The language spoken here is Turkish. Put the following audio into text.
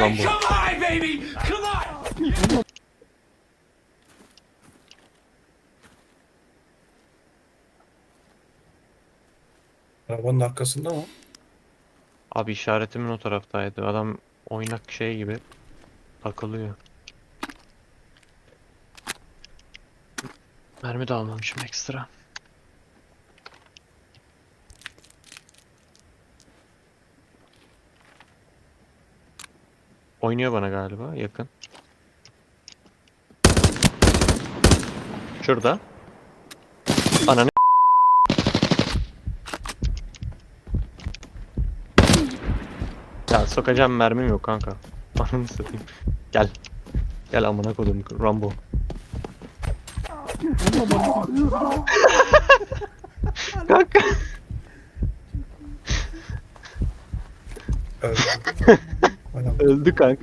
Lan bu. Come on, baby! Come on! Arabanın arkasında mı? Abi işaretimin o taraftaydı. Adam oynak şey gibi takılıyor. Mermi de almamışım ekstra. Oynuyor bana galiba yakın. Şurada. Ananı Ya sokacağım mermim yok kanka. Ananı satayım. Gel. Gel amına kodum Rambo. kanka. Aynen. Öldü kanka.